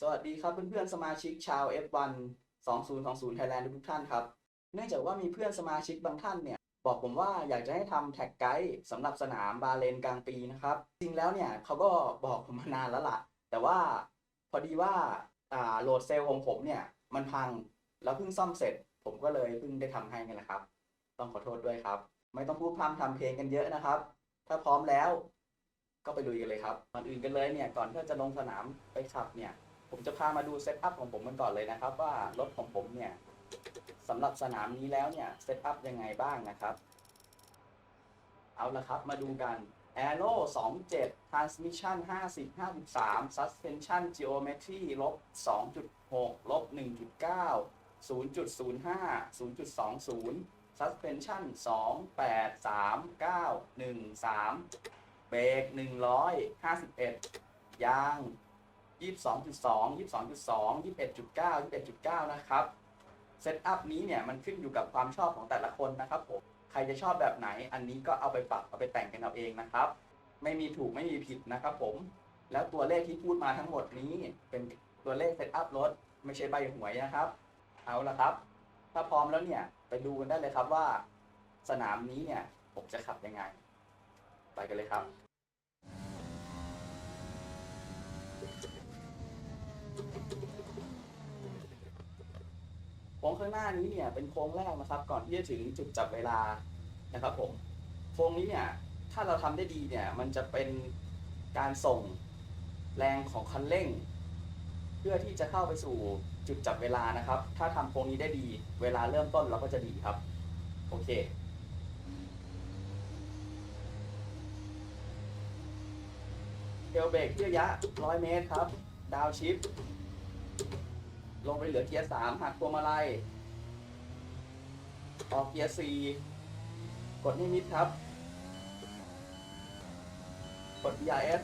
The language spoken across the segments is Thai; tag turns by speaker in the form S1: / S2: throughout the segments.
S1: สวัสดีครับเพื่อนๆสมาชิกชาว F1 2020 Thailand ทุกท่านครับ เนื่องจากว่ามีเพื่อนสมาชิกบางท่านเนี่ย บอกผมว่าอยากจะให้ทำแท็กไกด์สำหรับสนามบาเลนกลางปีนะครับ จริงแล้วเนี่ยเขาก็บอกผมมานานแล้วล่ะ แต่ว่าพอดีว่าอ่าโหลดเซลล์ของผมเนี่ย มันพังแล้วเพิ่งซ่อมเสร็จ ผมก็เลยเพิ่งได้ทำให้ไงแหละครับ ต้องขอโทษด้วยครับ ไม่ต้องพูดพร่ำทำเพลงกันเยอะนะครับ ถ้าพร้อมแล้วก็ไปลุยกันเลยครับก่อนอื่นกันเลยเนี่ยก่อนที่จะลงสนามไปขับเนี่ย ผมจะพามาดูเซตอัพของผมกันก่อนเลยนะครับ ว่ารถของผมเนี่ยสำหรับสนามนี้แล้วเนี่ยเซตอัพยังไงบ้างนะครับ เอาละครับมาดูกัน Aero 27 Transmission 50 53 Suspension Geometry ลบ 2.6 ลบ 1.9 0.05 0.20 Suspension 2 8 3 9 1 3 เบรก151 ยาง 22.2 22.2 21.9 21.9 นะครับเซตอัพนี้เนี่ยมันขึ้นอยู่กับความชอบของแต่ละคนนะครับผมใครจะชอบแบบไหน อันนี้ก็เอาไปปรับเอาไปแต่งกันเอาเองนะครับ ไม่มีถูกไม่มีผิดนะครับผม แล้วตัวเลขที่พูดมาทั้งหมดนี้เป็นตัวเลขเซตอัพรถไม่ใช่ใบหวยนะครับ เอาละครับ ถ้าพร้อมแล้วเนี่ยไปดูกันได้เลยครับว่า สนามนี้เนี่ยผมจะขับยังไง ไปกันเลยครับ โค้งข้างหน้านี้เนี่ยเป็นโค้งแรกนะครับ ก่อนที่จะถึงจุดจับเวลานะครับผมโค้งนี้เนี่ยถ้าเราทำได้ดีเนี่ยมันจะเป็นการส่งแรงของคันเร่ง เพื่อที่จะเข้าไปสู่จุดจับเวลานะครับ ถ้าทำโค้งนี้ได้ดีเวลาเริ่มต้นเราก็จะดีครับ โอเคเทลเบรกที่ระยะ100 เมตรครับ ดาวชิป ลงไปเหลือเกียร์สามหักพวงมาลัย ออกเกียร์สี่กดให้มิดครับ กด DRS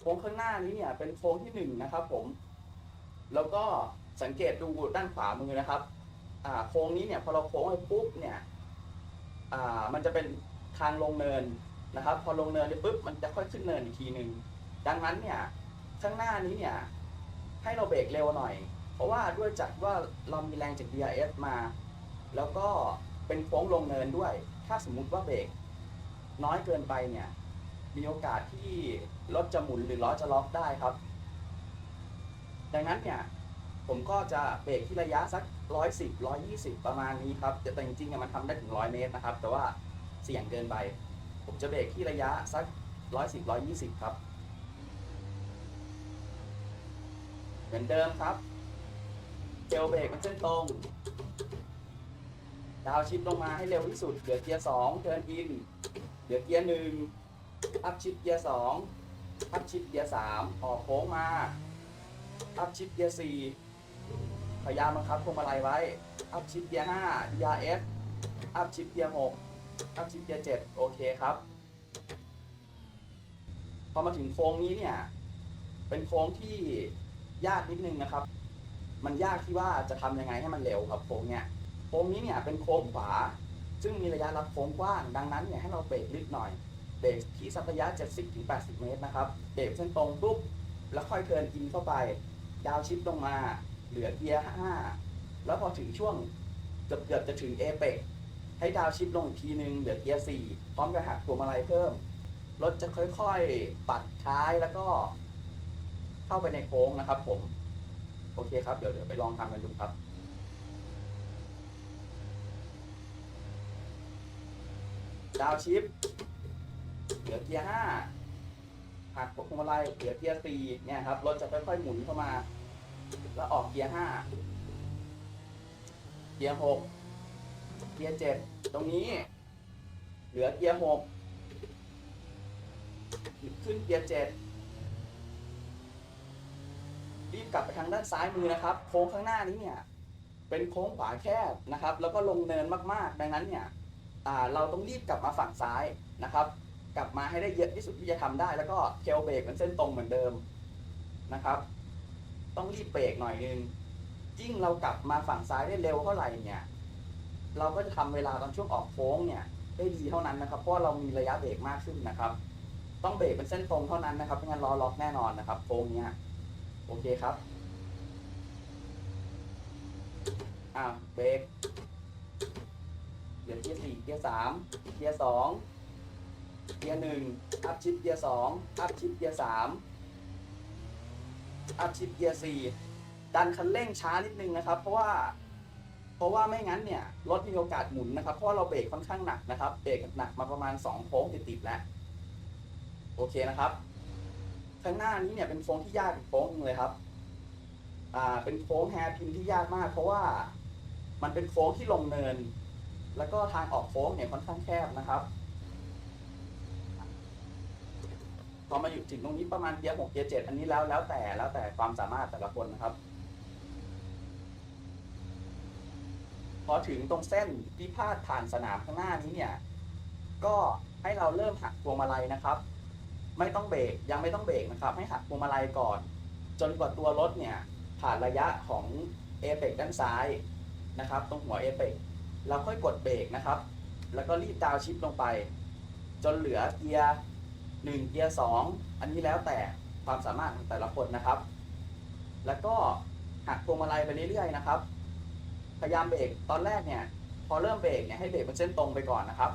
S1: โค้งข้างหน้านี้เนี่ยเป็นโค้งที่หนึ่งนะครับผม แล้วก็สังเกตดูด้านขวามือนะครับ โค้งนี้เนี่ยพอเราโค้งไปปุ๊บเนี่ยมันจะเป็นทางลงเนินนะครับ พอลงเนินไปปุ๊บมันจะค่อยขึ้นเนินอีกทีหนึ่งดังนั้นเนี่ยข้างหน้านี้เนี่ยให้เราเบรกเร็วหน่อย เพราะว่าด้วยจากว่าเรามีแรงจาก DRS มา แล้วก็เป็นโค้งลงเนินด้วย ถ้าสมมุติว่าเบรกน้อยเกินไปเนี่ยมีโอกาสที่รถจะหมุนหรือล้อจะล็อกได้ครับ ดังนั้นเนี่ยผมก็จะเบรกที่ระยะสัก 110 120ประมาณนี้ครับแต่แต่จริงๆอะมันทำได้ถึง100เมตรนะครับ แต่ว่าเสี่ยงเกินไป ผมจะเบรกที่ระยะสัก110 120ครับ เหมือนเดิมครับเจลเบรกมันเส้นตรงดาวชิปลงมาให้เร็วที่สุด เหลือเกียร์2เทิร์นอิน เหลือเกียร์1อัพชิปเกียร์2อัพชิปเกียร์3ออกโค้งมา อัพชิปเกียร์สี่ พยายามบังคับพวงมาลัยไว้ อัพชิปเกียร์ห้า DRS อัพชิปเกียร์หกอัพชิปเกียร์เจ็ดโอเคครับ พอมาถึงโค้งนี้เนี่ย เป็นโค้งที่ยากนิดนึงนะครับ มันยากที่ว่าจะทำยังไงให้มันเร็วครับโค้งเนี้ยโค้งนี้เนี่ยเป็นโค้งขวา ซึ่งมีระยะรับโค้งกว้าง ดังนั้นเนี่ยให้เราเบรกนิดหน่อย เบรกที่สักระยะ 70-80 เมตรนะครับ เบรกเส้นตรงปุ๊บ แล้วค่อยเทินอินเข้าไป ดาวชิปลงมา เหลือเกียร์5แล้วพอถึงช่วงเกือบเกือบจะถึงเอเปกให้ดาวชิปลงอีกทีนึงเหลือเกียร์4พร้อมกับหักพวมาลัยเพิ่ม รถจะค่อยๆ ปัดท้ายแล้วก็ เข้าไปในโค้งนะครับ ผม โอเคครับ เดี๋ยวเดี๋ยวไปลองทำกันดูครับดาวชิป เหลือเกียร์ห้าหักพวงมาลัยเหลือเกียร์สี่เนี่ยครับ รถจะค่อยๆหมุนเข้ามา แล้วออกเกียร์ห้าเกียร์หกเกียร์เจ็ดตรงนี้ เหลือเกียร์หกขึ้นเกียร์เจ็ดรีบกลับไปทางด้านซ้ายมือนะครับ โค้งข้างหน้านี้เนี่ย เป็นโค้งขวาแคบนะครับ แล้วก็ลงเนินมากๆ ดังนั้นเนี่ยเราต้องรีบกลับมาฝั่งซ้ายนะครับ กลับมาให้ได้เยอะที่สุดที่จะทำได้ แล้วก็เทลเบรกมันเส้นตรงเหมือนเดิมนะครับ ต้องรีบเบรกหน่อยนึงยิ่งเรากลับมาฝั่งซ้ายได้เร็วเท่าไหร่เนี่ย เราก็จะทำเวลาตอนช่วงออกโค้งเนี่ย ได้ดีเท่านั้นนะครับ เพราะว่าเรามีระยะเบรกมากขึ้นนะครับ ต้องเบรกเป็นเส้นตรงเท่านั้นนะครับไม่งั้นล้อล็อกแน่นอนนะครับโค้งเนี้ยโอเคครับอ่าเบรกเหลือเกียร์สี่เกียร์สามเกียร์สองเกียร์หนึ่งอัพชิปเกียร์สองอัพชิปเกียร์สาม อัพชิปเกียร์สี่ดันคันเร่งช้านิดนึงนะครับ เพราะว่า เพราะว่าไม่งั้นเนี่ยรถมีโอกาสหมุนนะครับ เพราะเราเบรกค่อนข้างหนักนะครับเบรกหนักมาประมาณ2โค้งติดๆแล้วโอเคนะครับข้างหน้านี้เนี่ยเป็นโค้งที่ยากอีกโค้งหนึงเลยครับ อ่า เป็นโค้งแฮร์พินที่ยากมาก เพราะว่ามันเป็นโค้งที่ลงเนิน แล้วก็ทางออกโค้งเนี่ยค่อนข้างแคบนะครับ พอมาอยู่ถึงตรงนี้ประมาณเกียร์หกเกียร์เจ็ดอันนี้แล้วแล้วแต่แล้วแต่ความสามารถแต่ละคนนะครับ พอถึงตรงเส้นที่พาดผ่านสนามข้างหน้านี้เนี่ย ก็ให้เราเริ่มหักพวงมาลัยนะครับ ไม่ต้องเบรกยังไม่ต้องเบรกนะครับ ให้หักพวงมาลัยก่อน จนกว่าตัวรถเนี่ยผ่านระยะของเอเปกด้านซ้ายนะครับ ตรงหัวเอเปกเราค่อยกดเบรกนะครับ แล้วก็รีบดาวชิปลงไป จนเหลือเกียร์ หนึ่งเกียร์สองอันนี้แล้วแต่ความสามารถของแต่ละคนนะครับ แล้วก็หักพวงมาลัยไปเรื่อยๆนะครับ พยายามเบรกตอนแรกเนี่ย พอเริ่มเบรกเนี่ยให้เบรกเป็นเส้นตรงไปก่อนนะครับ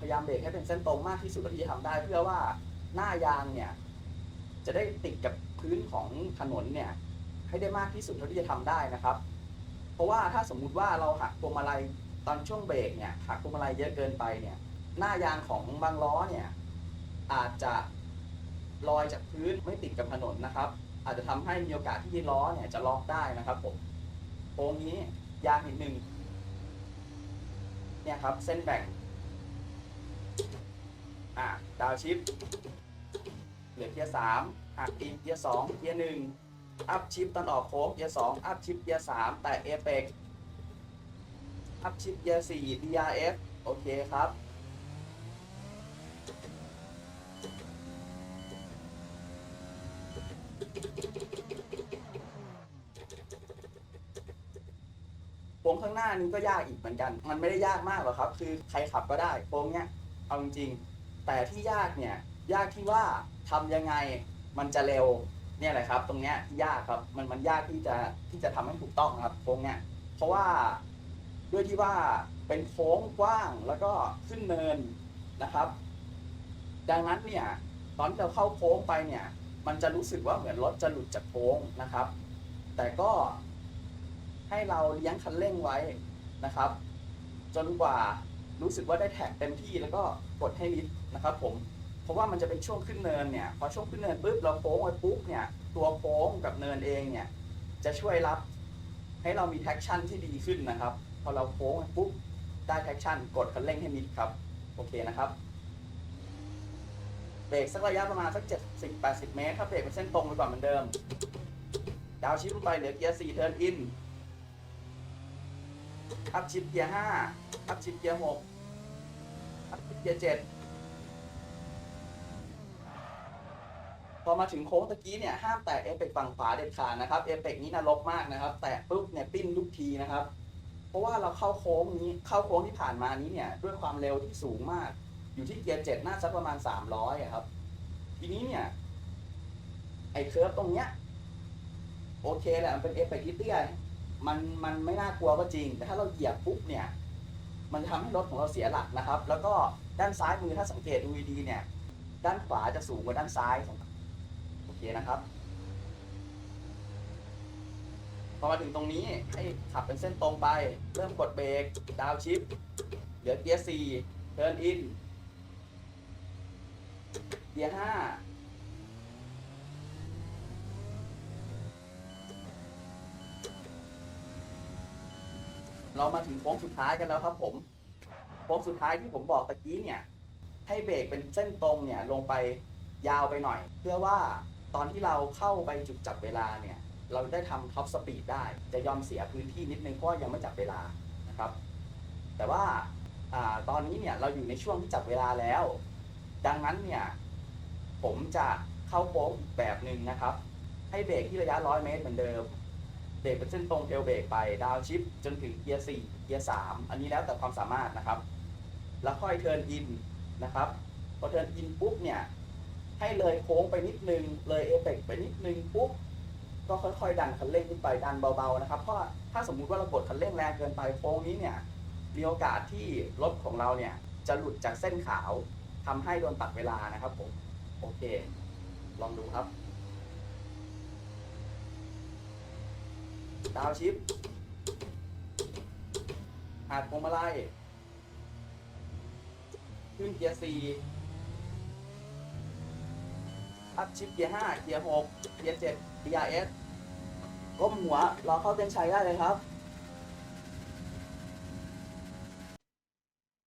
S1: พยายามเบรกให้เป็นเส้นตรงมากที่สุดเท่าที่จะทำได้ เพื่อว่าหน้ายางเนี่ยจะได้ติดกับพื้นของถนนเนี่ยให้ได้มากที่สุดเท่าที่จะทำได้นะครับ เพราะว่าถ้าสมมุติว่าเราหักพวงมาลัยตอนช่วงเบรกเนี่ยหักพวงมาลัยเยอะเกินไปเนี่ยหน้ายางของบางล้อเนี่ย อาจจะลอยจากพื้นไม่ติดกับถนนนะครับ อาจจะทำให้มีโอกาสที่ล้อเนี่ยจะล็อกได้นะครับผมโค้งนี้ยากนิดนึงเนี่ยครับเส้นแบ่งอะดาวชิปเหลือเกียร์สามหักตีนเกียร์สองเกียร์หนึ่งอัพชิปตอนออกโค้งเกียร์สองอัพชิปเกียร์สามแต่เอเปกอัพชิปเกียร์สี่ DRF โอเคครับ โค้งข้างหน้านี้ก็ยากอีกเหมือนกัน มันไม่ได้ยากมากหรอกครับ คือใครขับก็ได้โค้งเนี้ยเอาจริงแต่ที่ยากเนี่ยยากที่ว่าทำยังไงมันจะเร็วเนี่ยแหละครับ ตรงเนี้ยยากครับมันมันยากที่จะที่จะทำให้ถูกต้องครับโค้งเนี้ยเพราะว่าด้วยที่ว่าเป็นโค้งกว้างแล้วก็ขึ้นเนินนะครับ ดังนั้นเนี่ยตอนเราเข้าโค้งไปเนี่ย มันจะรู้สึกว่าเหมือนรถจะหลุดจากโค้งนะครับ แต่ก็ ให้เราเลี้ยงคันเร่งไว้นะครับ จนกว่ารู้สึกว่าได้แท็กเต็มที่แล้วก็กดให้มิดนะครับผมเพราะว่ามันจะเป็นช่วงขึ้นเนินเนี่ยพอช่วงขึ้นเนินปุ๊บเราโค้งไปปุ๊บเนี่ยตัวโค้งกับเนินเองเนี่ยจะช่วยรับให้เรามีแท็กชั่นที่ดีขึ้นนะครับ พอเราโค้งไปปุ๊บได้แท็กชั่นกดคันเร่งให้มิดครับ โอเคนะครับเบรกสักระยะประมาณสัก 70 80 เมตรครับเบรกเป็นเส้นตรงไปก่อนเหมือนเดิม ดาวชิปลงไปเหลือเกียร์4เทิร์นอิน อัพชิปเกียร์ห้าอัพชิปเกียร์หกอัพชิปเกียร์เจ็ดพอมาถึงโค้งตะกี้เนี่ยห้ามแตะเอฟเปกฝั่งขวาเด็ดขาดนะครับเอฟเปกนี้นรกมากนะครับ แตะปุ๊บเนี่ยปิ้นทุกทีนะครับ เพราะว่าเราเข้าโค้งนี้เข้าโค้งที่ผ่านมานี้เนี่ยด้วยความเร็วที่สูงมาก อยู่ที่เกียร์เจ็ดน่าสักประมาณ300อะครับ ทีนี้เนี่ยไอ้เคิร์ฟตรงเนี้ยโอเคแหละมันเป็นเอฟเปกที่เตี้ย มันมันไม่น่ากลัวก็จริง แต่ถ้าเราเหยียบปุ๊บเนี่ยมันจะทำให้รถของเราเสียหลักนะครับ แล้วก็ด้านซ้ายมือถ้าสังเกตดูดีเนี่ย ด้านขวาจะสูงกว่าด้านซ้ายโอเคนะครับพอมาถึงตรงนี้ให้ขับเป็นเส้นตรงไป เริ่มกดเบรกดาวชิปเหลือเกียร์สี่เทิร์นอินเกียร์ห้า เรามาถึงโค้งสุดท้ายกันแล้วครับผมโค้งสุดท้ายที่ผมบอกตะกี้เนี่ย ให้เบรกเป็นเส้นตรงเนี่ยลงไปยาวไปหน่อย เพื่อว่าตอนที่เราเข้าไปจุดจับเวลาเนี่ย เราได้ทำท็อปสปีดได้ จะยอมเสียพื้นที่นิดนึงเพราะยังไม่จับเวลานะครับ แต่ว่าอาตอนนี้เนี่ยเราอยู่ในช่วงที่จับเวลาแล้ว ดังนั้นเนี่ยผมจะเข้าโค้งอีกแบบหนึ่งนะครับ ให้เบรกที่ระยะ 100 เมตรเหมือนเดิม เบรกเป็นเส้นตรงเทลเบรกไปดาวชิปจนถึงเกียร์4เกียร์3อันนี้แล้วแต่ความสามารถนะครับ แล้วค่อยเทิร์นอินนะครับพอเทิร์นอินปุ๊บเนี่ยให้เลยโค้งไปนิดนึง เลยเอเปกไปนิดนึงปุ๊บก็ค่อยๆ ดันคันเร่งขึ้นไปดันเบาๆนะครับเพราะถ้าสมมุติว่าเรากดคันเร่งแรงเกินไปโค้งนี้เนี่ยมีโอกาสที่รถของเราเนี่ยจะหลุดจากเส้นขาวทำให้โดนตัดเวลานะครับผมโอเค ลองดูครับ ดาวชิปหัดพวงมาลัยขึ้นเกียร์สี่อัพชิปเกียร์ห้าเกียร์หกเกียร์เจ็ด DRS ก้มหัวรอเข้าเส้นชัยได้เลยครับ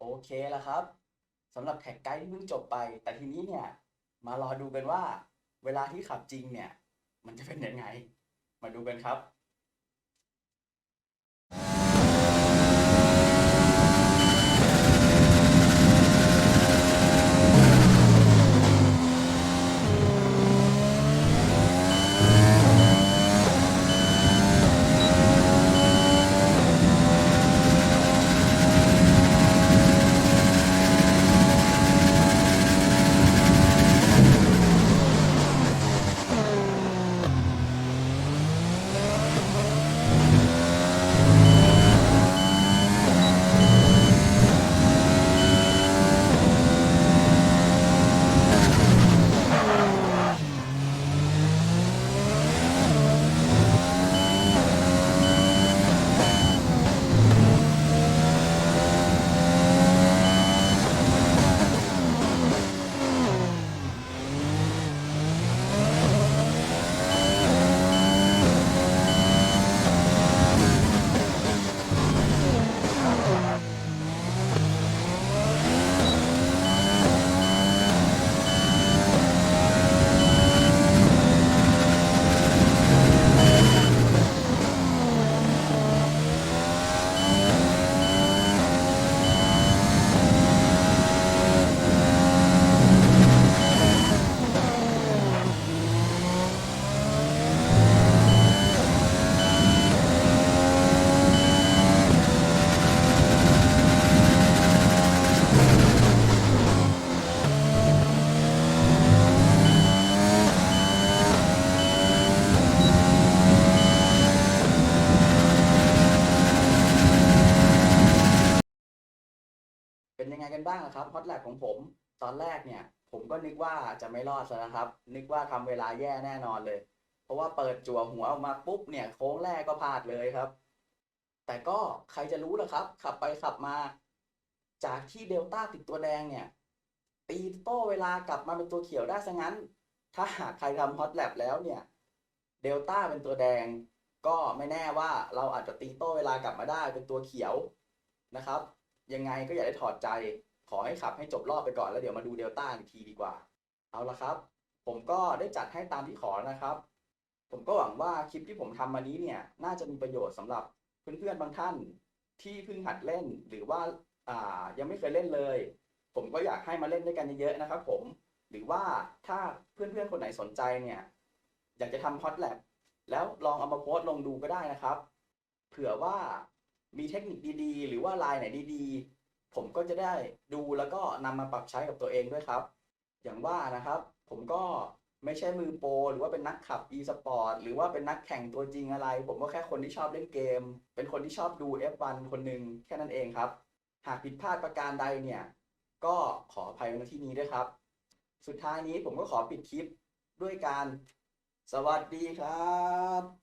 S1: โอเคแล้วครับสำหรับแท็กไกด์ที่เพิ่งจบไป แต่ทีนี้เนี่ย มารอดูกันว่า เวลาที่ขับจริงเนี่ย มันจะเป็นยังไง มาดูกันครับ กันบ้างล่ะครับฮอตแลบของผมตอนแรกเนี่ย ผมก็นึกว่าจะไม่รอดซะนะครับ นึกว่าทำเวลาแย่แน่นอนเลย เพราะว่าเปิดจั่วหัวออกมาปุ๊บเนี่ยโค้งแรกก็พลาดเลยครับ แต่ก็ใครจะรู้ล่ะครับ ขับไปขับมา จากที่เดลต้าติดตัวแดงเนี่ยตีโต้เวลากลับมาเป็นตัวเขียวได้ซะงั้น ถ้าหากใครทำฮอตแลบแล้วเนี่ยเดลต้าเป็นตัวแดง ก็ไม่แน่ว่าเราอาจจะตีโต้เวลากลับมาได้เป็นตัวเขียวนะครับ ยังไงก็อย่าได้ถอดใจ ขอให้ขับให้จบรอบไปก่อนแล้วเดี๋ยวมาดูเดลต้าอีกทีดีกว่า เอาละครับ ผมก็ได้จัดให้ตามที่ขอนะครับ ผมก็หวังว่าคลิปที่ผมทำมานี้เนี่ย น่าจะมีประโยชน์สำหรับเพื่อนๆบางท่านที่เพิ่งหัดเล่นหรือว่าอ่ายังไม่เคยเล่นเลย ผมก็อยากให้มาเล่นด้วยกันเยอะๆนะครับ ผมหรือว่าถ้าเพื่อนๆคนไหนสนใจเนี่ย อยากจะทำฮอตแลบแล้วลองเอามาโพสต์ลงดูก็ได้นะครับ เผื่อว่ามีเทคนิคดีๆ หรือว่าลายไหนดีๆ ผมก็จะได้ดูแล้วก็นำมาปรับใช้กับตัวเองด้วยครับ อย่างว่านะครับผมก็ไม่ใช่มือโปรหรือว่าเป็นนักขับ e-sport หรือว่าเป็นนักแข่งตัวจริงอะไร ผมก็แค่คนที่ชอบเล่นเกม เป็นคนที่ชอบดู F1 คนหนึ่งแค่นั้นเองครับ หากผิดพลาดประการใดเนี่ย ก็ขออภัยไว้ณที่นี้ด้วยครับ สุดท้ายนี้ผมก็ขอปิดคลิปด้วยการ สวัสดีครับ